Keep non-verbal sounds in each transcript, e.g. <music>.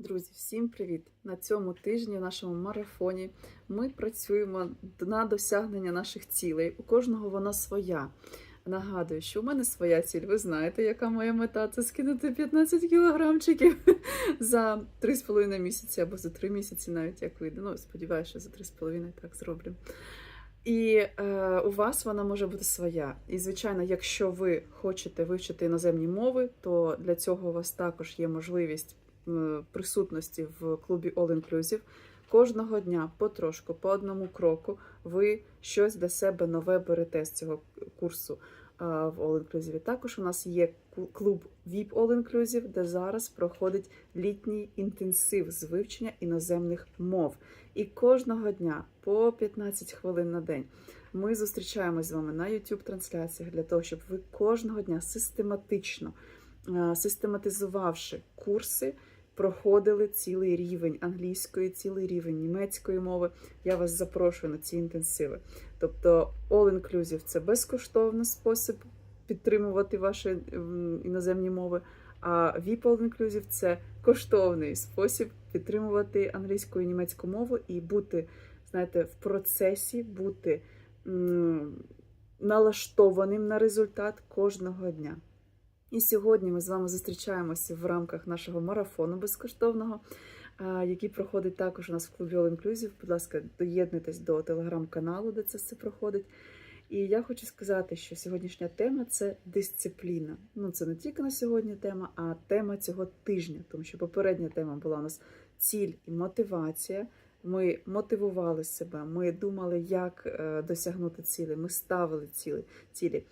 Друзі, всім привіт! На цьому тижні в нашому марафоні ми працюємо на досягнення наших цілей. У кожного вона своя. Нагадую, що у мене своя ціль. Ви знаєте, яка моя мета це скинути 15 кілограмчиків <laughs> за 3,5 місяці або за 3 місяці, навіть як вийде. Ну, сподіваюся, що за 3,5 так зроблю. І е, у вас вона може бути своя. І, звичайно, якщо ви хочете вивчити іноземні мови, то для цього у вас також є можливість присутності в клубі All Inclusive. Кожного дня потрошку, по одному кроку, ви щось для себе нове берете з цього курсу в All Inclusive. Також у нас є клуб VIP All Inclusive, де зараз проходить літній інтенсив з вивчення іноземних мов. І кожного дня по 15 хвилин на день ми зустрічаємось з вами на youtube трансляціях для того, щоб ви кожного дня систематично, е, систематизувавши курси, проходили цілий рівень англійської, цілий рівень німецької мови. Я вас запрошую на ці інтенсиви. Тобто, all inclusive – це безкоштовний спосіб підтримувати ваші іноземні мови. А VIP All Inclusive – це коштовний спосіб підтримувати англійську і німецьку мову і бути, знаєте, в процесі, бути м, налаштованим на результат кожного дня. І сьогодні ми з вами зустрічаємося в рамках нашого марафону безкоштовного, який проходить також у нас в клубі All Inclusive. Будь ласка, доєднуйтесь до телеграм-каналу, де це все проходить. І я хочу сказати, що сьогоднішня тема це дисципліна. Ну, це не тільки на сьогодні тема, а тема цього тижня, тому що попередня тема була у нас ціль і мотивація. Ми мотивували себе, ми думали, як е, досягнути цілі, ми ставили цілі.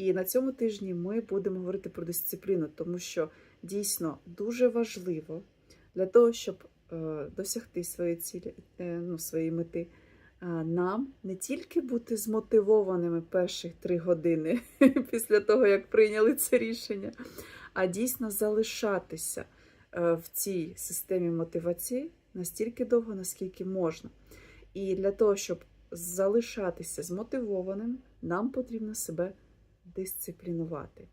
І на цьому тижні ми будемо говорити про дисципліну, тому що дійсно дуже важливо для того, щоб е, досягти своєї цілі, е, ну, своєї мети, е, нам не тільки бути змотивованими перших три години <laughs> після того, як прийняли це рішення, а дійсно залишатися в цій системі мотивації настільки довго, наскільки можна. І для того, щоб залишатися змотивованим, нам потрібно себе дисциплінувати.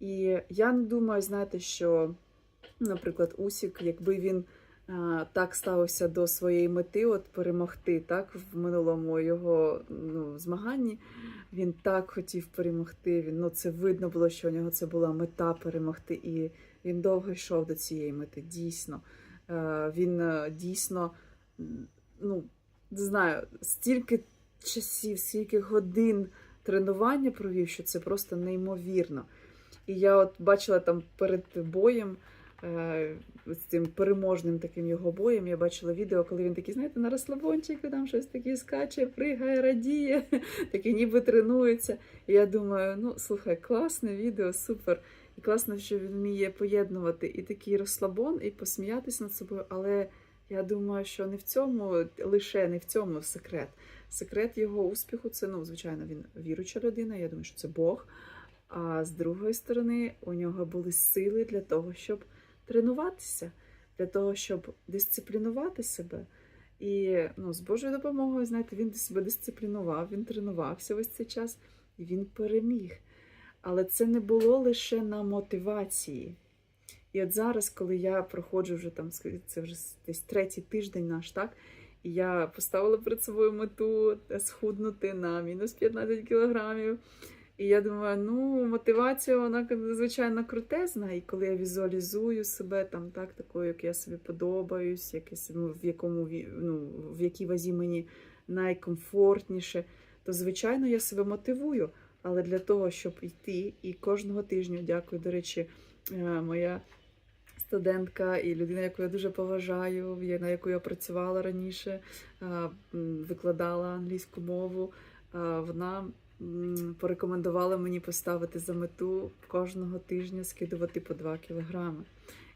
І я не думаю, знаєте, що, наприклад, Усік, якби він а, так ставився до своєї мети, от перемогти так, в минулому його ну, змаганні, він так хотів перемогти. Він, ну, це видно було, що у нього це була мета перемогти, і він довго йшов до цієї мети. Дійсно. Е, Він е, дійсно, ну, не знаю, стільки часів, стільки годин тренування провів, що це просто неймовірно. І я от бачила там перед боєм, е, з цим переможним таким його боєм, я бачила відео, коли він такий, знаєте, на розслабончику там щось таке скаче, пригає, радіє, <laughs> такий ніби тренується. І я думаю, ну слухай, класне відео, супер. І класно, що він вміє поєднувати і такий розслабон, і посміятися над собою. Але я думаю, що не в цьому, лише не в цьому секрет. Секрет його успіху це, ну, звичайно, він віруюча людина. Я думаю, що це Бог. А з другої сторони, у нього були сили для того, щоб тренуватися, для того, щоб дисциплінувати себе. І ну, з Божою допомогою, знаєте, він себе дисциплінував, він тренувався весь цей час і він переміг. Але це не було лише на мотивації. І от зараз, коли я проходжу вже там, це вже десь третій тиждень наш, так? Я поставила перед собою мету схуднути на мінус 15 кілограмів. І я думаю, ну, мотивація, вона звичайно крутезна. І коли я візуалізую себе там, так, такою, як я собі подобаюсь, якесь, ну, в якому ну, в якій вазі мені найкомфортніше, то звичайно я себе мотивую. Але для того, щоб йти, і кожного тижня, дякую, до речі, е, моя студентка і людина, яку я дуже поважаю, на яку я працювала раніше, викладала англійську мову. Вона порекомендувала мені поставити за мету кожного тижня скидувати по 2 кілограми.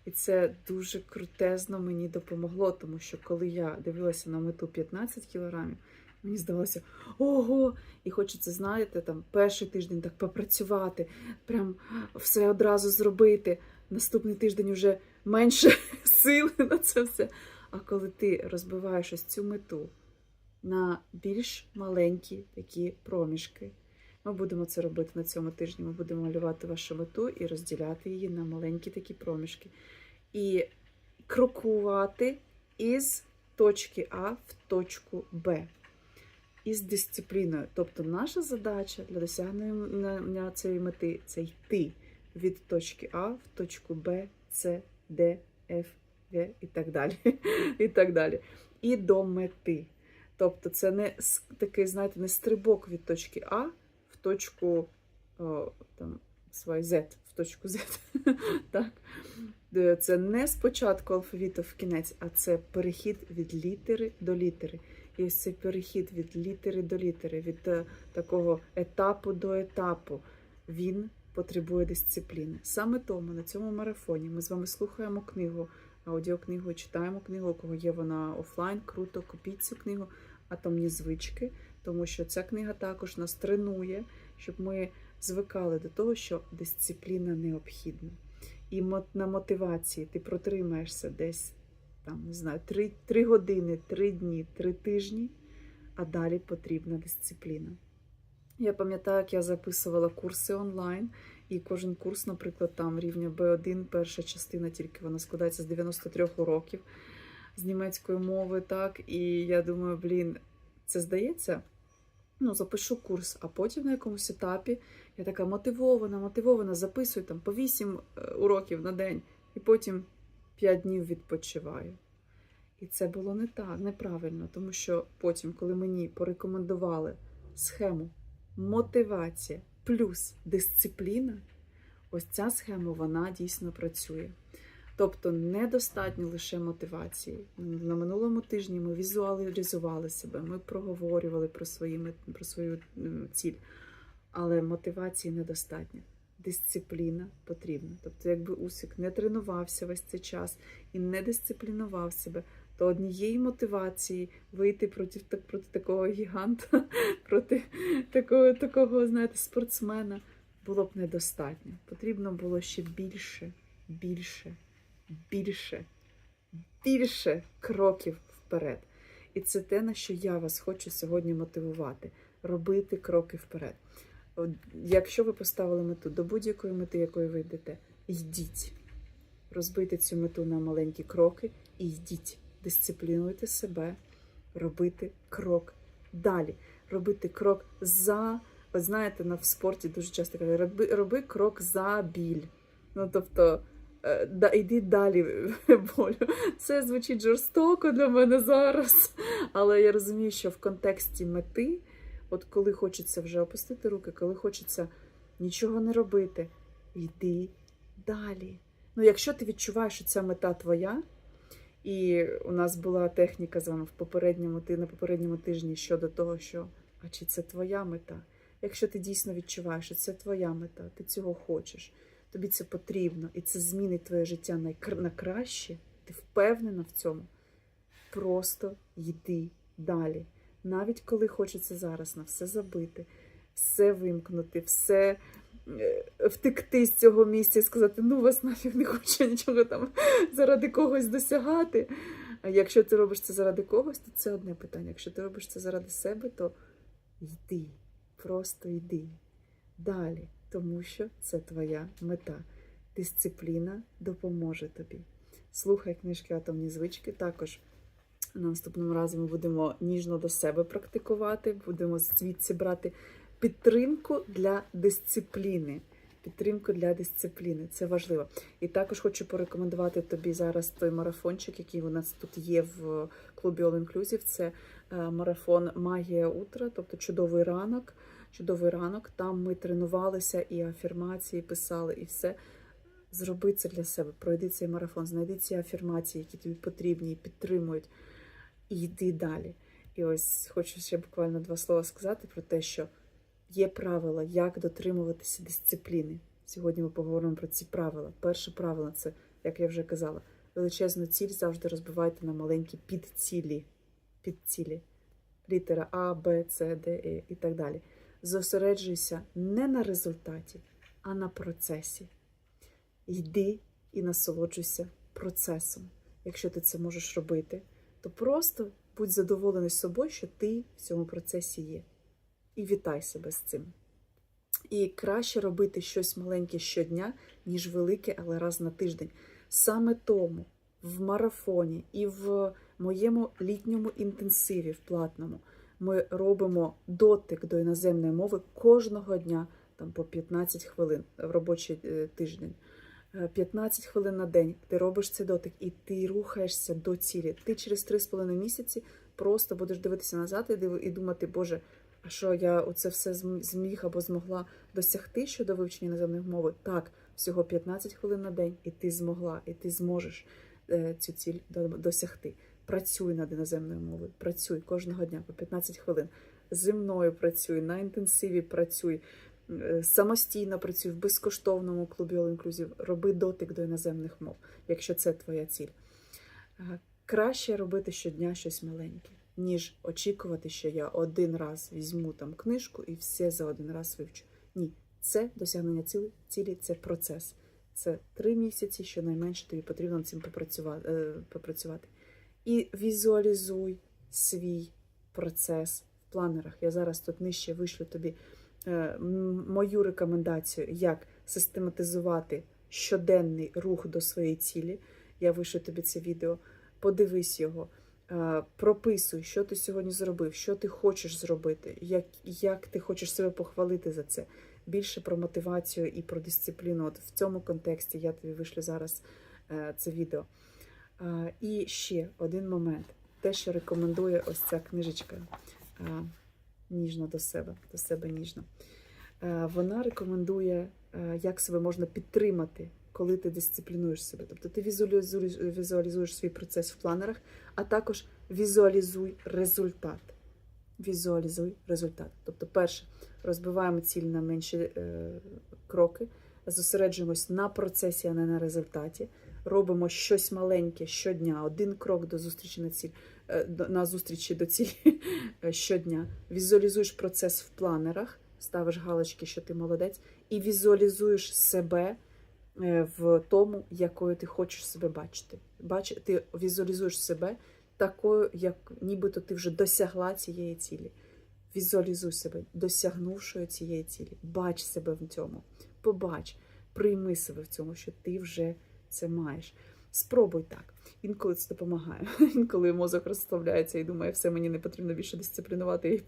І це дуже крутезно мені допомогло, тому що коли я дивилася на мету 15 кілограмів, мені здалося, ого! І хочеться, знаєте, там перший тиждень так попрацювати, прям все одразу зробити. Наступний тиждень вже менше <laughs> сили на це все. А коли ти розбиваєш ось цю мету на більш маленькі такі проміжки, ми будемо це робити на цьому тижні. Ми будемо малювати вашу мету і розділяти її на маленькі такі проміжки. І крокувати із точки А в точку Б. Із дисципліною. Тобто наша задача для досягнення цієї мети це йти від точки А в точку Б, С, Д, Ф, В і так далі. <laughs> І так далі. І до мети. Тобто це не такий, знаєте, не стрибок від точки А в точку о, там, Z, в точку Z. <laughs> так? Це не спочатку алфавіту в кінець, а це перехід від літери до літери. І ось цей перехід від літери до літери, від е, такого етапу до етапу, він потребує дисципліни. Саме тому на цьому марафоні ми з вами слухаємо книгу, аудіокнигу, читаємо книгу, у кого є вона офлайн, круто, купіть цю книгу Атомні звички, тому що ця книга також нас тренує, щоб ми звикали до того, що дисципліна необхідна. І на мотивації ти протримаєшся десь там, не знаю, 3, 3 години, 3 дні, 3 тижні, а далі потрібна дисципліна. Я пам'ятаю, як я записувала курси онлайн, і кожен курс, наприклад, там рівня B1, перша частина, тільки вона складається з 93 уроків з німецької мови, так. І я думаю, блін, це здається. Ну, запишу курс, а потім на якомусь етапі я така мотивована, мотивована, записую там по 8 уроків на день, і потім 5 днів відпочиваю. І це було не так, неправильно, тому що потім, коли мені порекомендували схему мотивація плюс дисципліна, ось ця схема вона дійсно працює. Тобто недостатньо лише мотивації. На минулому тижні ми візуалізували себе, ми проговорювали про, свої, про свою ціль, але мотивації недостатньо. Дисципліна потрібна. Тобто, якби Усик не тренувався весь цей час і не дисциплінував себе, то однієї мотивації вийти проти, проти такого гіганта, <laughs> проти такого, такого, знаєте, спортсмена було б недостатньо. Потрібно було ще більше, більше, більше, більше кроків вперед. І це те, на що я вас хочу сьогодні мотивувати робити кроки вперед. Якщо ви поставили мету до будь-якої мети, якої ви йдете, йдіть. Розбийте цю мету на маленькі кроки і йдіть. Дисциплінуйте себе, робити крок далі. Робити крок за. Ви знаєте, на в спорті дуже часто кажуть, роби, роби крок за біль. Ну, тобто, е, да, йди далі <laughs> болю. Це звучить жорстоко для мене зараз. Але я розумію, що в контексті мети, от коли хочеться вже опустити руки, коли хочеться нічого не робити, йди далі. Ну, якщо ти відчуваєш, що ця мета твоя, і у нас була техніка з вами в попередньому ти на попередньому тижні щодо того, що а чи це твоя мета? Якщо ти дійсно відчуваєш, що це твоя мета, ти цього хочеш, тобі це потрібно, і це змінить твоє життя на, краще, ти впевнена в цьому. Просто йди далі. Навіть коли хочеться зараз на все забити, все вимкнути, все втекти з цього місця і сказати, ну вас нафіг не хочу нічого там заради когось досягати. А якщо ти робиш це заради когось, то це одне питання. Якщо ти робиш це заради себе, то йди, просто йди далі, тому що це твоя мета. Дисципліна допоможе тобі. Слухай книжки Атомні звички. Також наступному разі ми будемо ніжно до себе практикувати, будемо звідси брати підтримку для дисципліни. Підтримку для дисципліни, це важливо. І також хочу порекомендувати тобі зараз той марафончик, який у нас тут є в клубі All Inclusive. Це е, марафон Магія утра, тобто чудовий ранок. Чудовий ранок. Там ми тренувалися і афірмації писали, і все. Зроби це для себе. Пройди цей марафон, знайди ці афірмації, які тобі потрібні і підтримують, і йди далі. І ось хочу ще буквально два слова сказати про те, що є правила, як дотримуватися дисципліни. Сьогодні ми поговоримо про ці правила. Перше правило це, як я вже казала, величезну ціль завжди розбивайте на маленькі підцілі. Підцілі. Літера А, Б, С, Д, Е і так далі. Зосереджуйся не на результаті, а на процесі. Йди і насолоджуйся процесом. Якщо ти це можеш робити, то просто будь задоволений собою, що ти в цьому процесі є. І вітай себе з цим. І краще робити щось маленьке щодня, ніж велике, але раз на тиждень. Саме тому в марафоні, і в моєму літньому інтенсиві в платному. Ми робимо дотик до іноземної мови кожного дня, там по 15 хвилин в робочий е, тиждень. Е, 15 хвилин на день ти робиш цей дотик, і ти рухаєшся до цілі. Ти через 3,5 місяці просто будеш дивитися назад і думати, Боже, що я оце все зміг або змогла досягти щодо вивчення іноземної мови? Так, всього 15 хвилин на день, і ти змогла, і ти зможеш е, цю ціль досягти. Працюй над іноземною мовою, працюй кожного дня по 15 хвилин. Зі мною працюй, на інтенсиві працюй, е, самостійно працюй в безкоштовному клубі All Inclusive. Роби дотик до іноземних мов, якщо це твоя ціль. Е, Краще робити щодня щось маленьке, ніж очікувати, що я один раз візьму там книжку і все за один раз вивчу. Ні, це досягнення цілі, цілі це процес. Це три місяці, щонайменше тобі потрібно цим попрацювати. е, попрацювати. І візуалізуй свій процес в планерах. Я зараз тут нижче вишлю тобі е, мою рекомендацію, як систематизувати щоденний рух до своєї цілі. Я вишлю тобі це відео. Подивись його, прописуй, що ти сьогодні зробив, що ти хочеш зробити, як, як ти хочеш себе похвалити за це. Більше про мотивацію і про дисципліну. От в цьому контексті я тобі вишлю зараз е, це відео. Е, І ще один момент. Те, що рекомендує ось ця книжечка е, ніжно до себе, до себе ніжно. Е, Вона рекомендує, е, як себе можна підтримати, коли ти дисциплінуєш себе. Тобто ти візуалізуєш, свій процес в планерах, а також візуалізуй результат. Візуалізуй результат. Тобто, перше, розбиваємо ціль на менші е, кроки, зосереджуємось на процесі, а не на результаті. Робимо щось маленьке щодня, один крок до зустрічі на ціль, е, на зустрічі до цілі <laughs> щодня. Візуалізуєш процес в планерах, ставиш галочки, що ти молодець, і візуалізуєш себе в тому, якою ти хочеш себе бачити. Бач, ти візуалізуєш себе такою, як нібито ти вже досягла цієї цілі. Візуалізуй себе, досягнувшою цієї цілі. Бач себе в цьому. Побач, прийми себе в цьому, що ти вже це маєш. Спробуй так. Інколи це допомагає. <laughs> Інколи мозок розслабляється і думає, все мені не потрібно більше дисциплінувати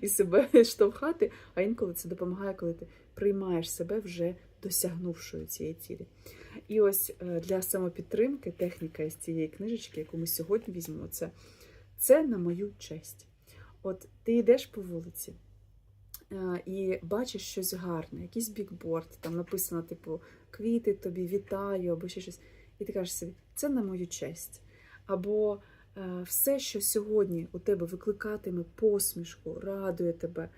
і себе <laughs> штовхати. А інколи це допомагає, коли ти приймаєш себе вже досягнувшою цієї цілі. І ось е, для самопідтримки техніка із цієї книжечки, яку ми сьогодні візьмемо, це, це на мою честь. От ти йдеш по вулиці е, і бачиш щось гарне, якийсь бікборд, там написано, типу, квіти тобі, вітаю, або ще щось. І ти кажеш собі, це на мою честь. Або е, все, що сьогодні у тебе викликатиме посмішку, радує тебе,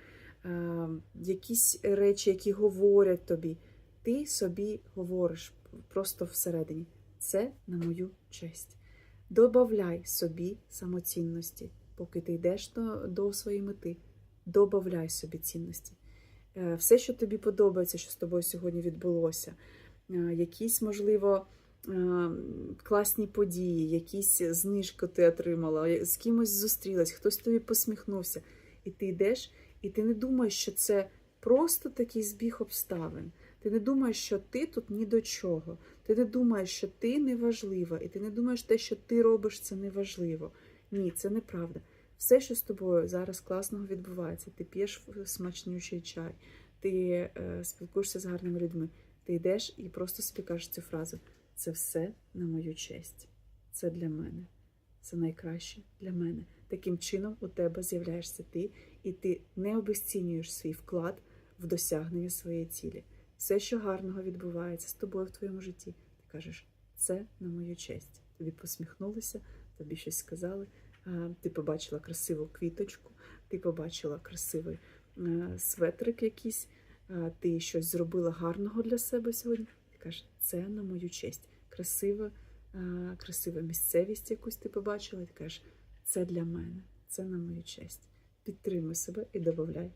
якісь речі, які говорять тобі, ти собі говориш просто всередині. Це на мою честь. Добавляй собі самоцінності, поки ти йдеш до, до своєї мети. Добавляй собі цінності. Е, Все, що тобі подобається, що з тобою сьогодні відбулося, е, якісь, можливо, е, класні події, якісь знижки ти отримала, з кимось зустрілась, хтось тобі посміхнувся. І ти йдеш, і ти не думаєш, що це просто такий збіг обставин. Ти не думаєш, що ти тут ні до чого. Ти не думаєш, що ти неважлива, і ти не думаєш, те, що ти робиш, це неважливо. Ні, це неправда. Все, що з тобою зараз класного відбувається, ти п'єш смачнючий чай, ти е, спілкуєшся з гарними людьми, ти йдеш і просто собі кажеш цю фразу: це все на мою честь. Це для мене. Це найкраще для мене. Таким чином у тебе з'являєшся ти, і ти не обесцінюєш свій вклад в досягнення своєї цілі. Все, що гарного відбувається з тобою в твоєму житті, ти кажеш, це на мою честь. Тобі посміхнулися, тобі щось сказали, ти побачила красиву квіточку, ти побачила красивий е, светрик якийсь, ти щось зробила гарного для себе сьогодні. Ти кажеш, це на мою честь. Красива, красива місцевість якусь ти побачила, і ти кажеш, це для мене, це на мою честь. Підтримуй себе і додай